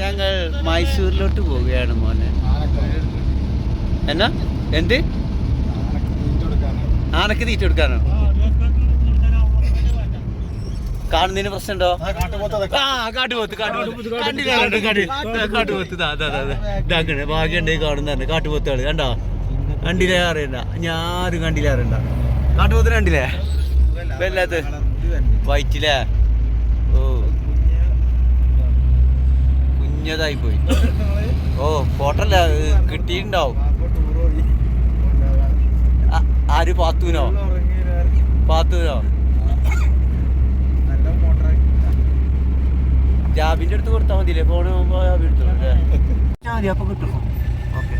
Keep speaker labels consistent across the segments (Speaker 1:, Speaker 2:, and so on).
Speaker 1: ഞങ്ങൾ മൈസൂരിലോട്ട് പോവുകയാണ് മോനെ. എന്നാ? എന്ത്? ആനക്ക് തീറ്റ കൊടുക്കാനോ? കാണുന്നതിന് പ്രശ്നമുണ്ടോ? ആ കാട്ടുപോത്ത് കാട്ടുപോത്ത്. കണ്ടില്ലാണ്ട് കണ്ടി? കാട്ടുപോത്ത് ഇതാക്കണേ കാണുന്നതാണ്. കാട്ടുപോത്തുകൾ കണ്ടോ? കണ്ടില്ലേ അറിയണ്ട. ഞാനും കണ്ടില്ല അറിയണ്ട. കാട്ടുപോത്തിന് കണ്ടില്ലേ? വല്ലാത്ത വൈറ്റില്ലേ ഓ കുഞ്ഞതായി പോയി. ഓ ഫോട്ടോ അല്ല കിട്ടിയിട്ടുണ്ടാവും. ആര് പാത്തൂനോ? പാത്തൂനോ? ജാബിന്റെ അടുത്ത് കൊടുത്താൽ മതിയില്ലേ? ഫോൺ പോകുമ്പോ ജാബി എടുത്തു അപ്പൊ കിട്ടും. ഓക്കെ.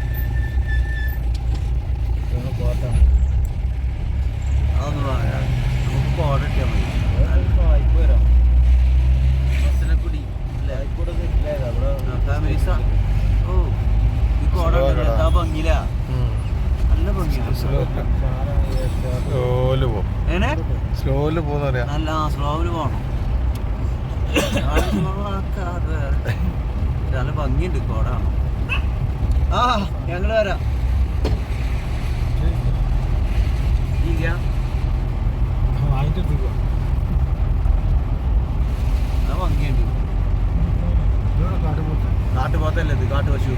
Speaker 1: ഭംഗിയില്ല നല്ല ഭംഗിയാണ്
Speaker 2: പറയാ.
Speaker 1: നല്ല. നല്ല ഭംഗിയുണ്ട് കോട. കാണാൻ. ആ ഞങ്ങൾ വരാം. ഭംഗിയുണ്ട്. കാട്ടുപോത്തല്ലേ ഇത്? കാട്ടുപശു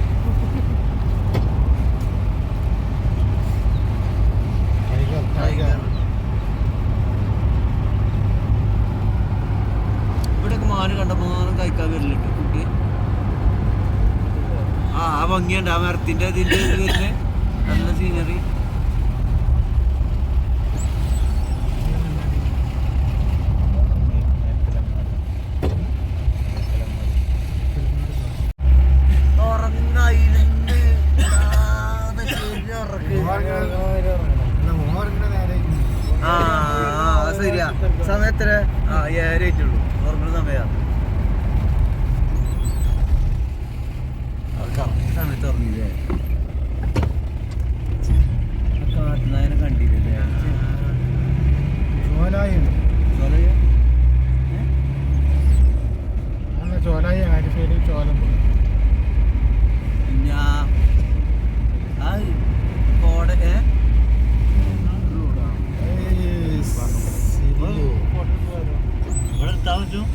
Speaker 1: ഇവിടെയൊക്കെ മാന് വരില്ലിട്ട് കുട്ടി? ആ ആ ഭംഗിയുണ്ട്. ആ മരത്തിന്റെ ഇതിന്റെ ഇത് വരുന്നത് നല്ല സീനറി ആ ശരിയാ. സമയത്ര ആ ഏഴര ആയിട്ടുള്ളൂ. ഉറങ്ങുന്ന സമയാ. എത്താൻ പറ്റും.